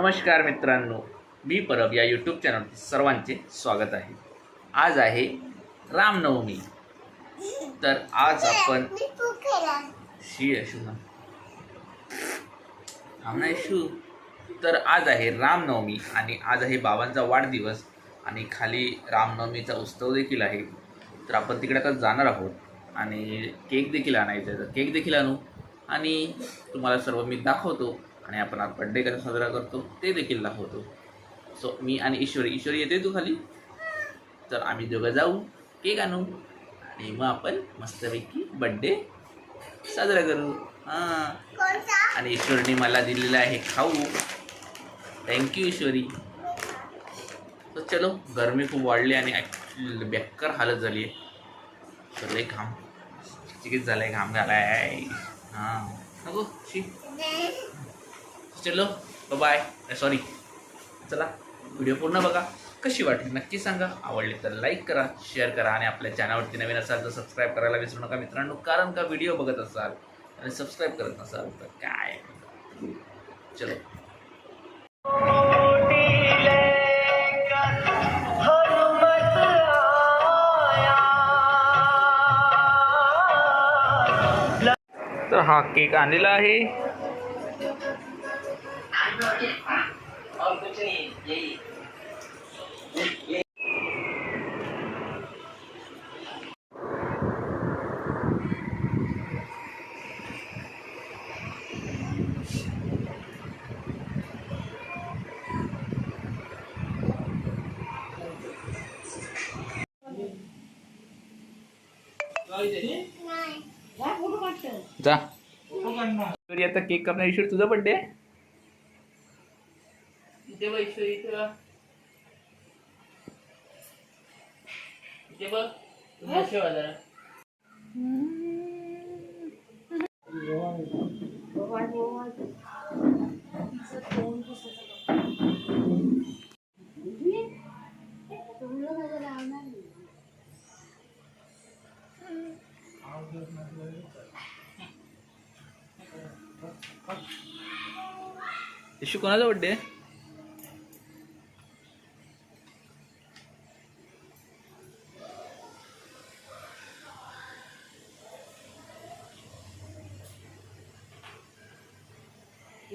नमस्कार मित्रांनो मी परब या यूट्यूब चॅनलचे सर्वांचे स्वागत आहे. आज आहे रामनवमी. तर आज आपण शी अशू ना. आमना शू तर आज आहे रामनवमी आणि आज आहे बाबांचा वाढदिवस आणि खाली रामनवमीचा उत्सव देखील आहे. तर आपण तिकडे आता जाणार आहोत आणि केक देखील आणायचा आहे. तर केक देखील आणू आणि तुम्हाला सर्व मी दाखवतो. आणि आपण आज बड्डे कसा साजरा करतो ते देखील दाखवतो. सो मी आणि ईश्वरी ईश्वरी येते तू खाली. तर आम्ही दोघं जाऊ केक आणू. आणि मग आपण मस्तपैकी बड्डे साजरा करू. हां. आणि ईश्वरीने मला दिलेलं आहे खाऊ. Thank you Ishwari. तर चलो गरमी खूप वाढली आणि ॲक्च्युली बेकार हालत झाली आहे. तर लई घाम. चिकीच झालं आहे घाम झाला आहे हां. नको शी. चलो बाय सॉरी चला व्हिडिओ पूर्ण बघा. कशी वाटली? नक्की सांगा. आवडली तर लाईक करा शेअर करा आणि आपल्या चॅनलवरती नवीन असाल तर सबस्क्राईब करायला विसरू नका मित्रांनो कारण का व्हिडिओ बघत असाल आणि सबस्क्राईब करत नसाल तर काय? चलो. तर हा केक आणलेला आहे. जा. ईश्वरी आता केक ईश्वर तुझा बड्डे आहे इथे बघ ईश्वरी इथे बघ. इथे बघ जरा. ईशू कोणाचा बड्डे आहे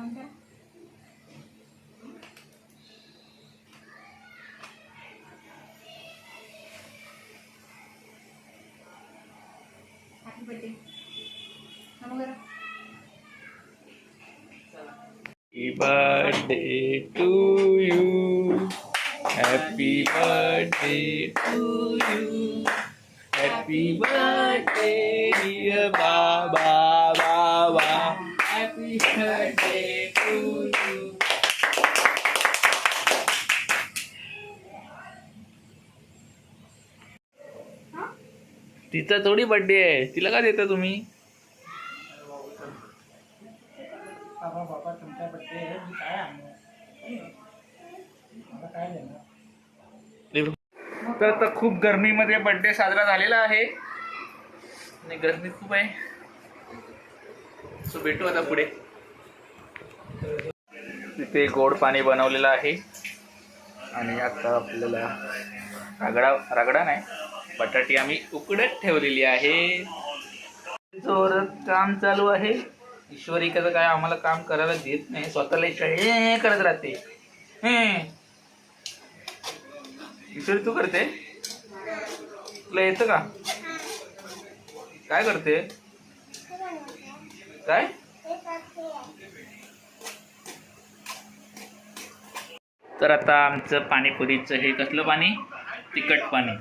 Happy birthday to you. Happy birthday to you. Happy birthday, dear Baba Baba. Happy birthday to you. तिचा थोडी बर्थडे आहे. तिला का देता तुम्ही? बड्डे तर आता खूप गरमीमध्ये बर्थडे साजरा झालेला आहे. आणि गरमी खूप आहे. सो भेटू आता पुढे. तिथे गोड पाणी बनवलेलं आहे. आणि आता आपल्याला रगडा रगडा नाही. बटाटी आम्ही उकडत ठेवलेली आहे. जोरात काम चालू आहे. ईश्वरी कसं काय आम्हाला काम करायला देत नाही स्वतःला हे करत राहते. ईश्वर ईश्वरी तू करते? तुला येतं का? काय करते? काय? तर आता आमचं पाणीपुरीचं हे कसलं पाणी? तिखट पाणी.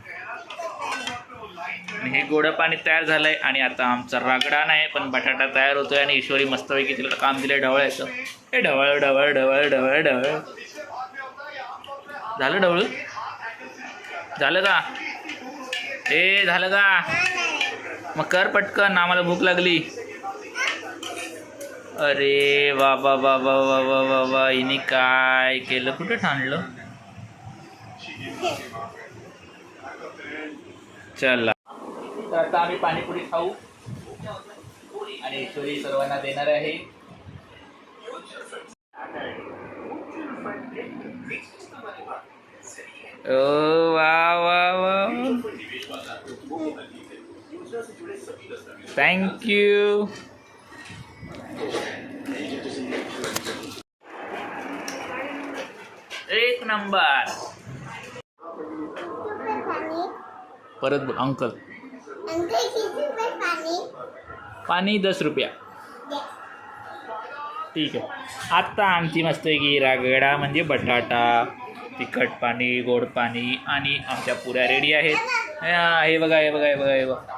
आणि हे गोडं पाणी तयार झालंय आणि आता आमचा रागडा नाही पण बटाटा तयार होतो आहे आणि ईश्वरी मस्तपैकी तिला काम दिलंय ढवळायचं हे ढवळ ढवळ ढवळ ढवळ ढवळ. झालं ढवळ? झालं का? ए झालं का? मग कर पटकन आम्हाला भूक लागली. अरे बाबा बाबा बाबा बाबा हिने काय केलं? कुठं ठाणलं? चला. तर आता आम्ही पाणीपुरी खाऊ. आणि ईश्वरी सर्वांना देणार आहे. ओ वा वा वा. थँक्यू एक नंबर. परत बोल अंकल. पाणी? दस रुपया. ठीक आहे. आत्ता आमची मस्त की रागडा म्हणजे बटाटा तिखट पाणी गोड पाणी आणि आमच्या पुऱ्या रेडी आहेत. हा, हे बघा हे बघा हे बघा हे बघा.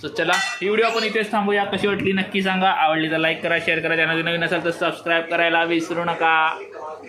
सो चला ही व्हिडिओ आपण इथेच थांबूया. कशी वाटली नक्की सांगा. आवडली तर लाईक करा शेअर करा. चॅनल नवीन असेल तर सबस्क्राईब करायला विसरू नका.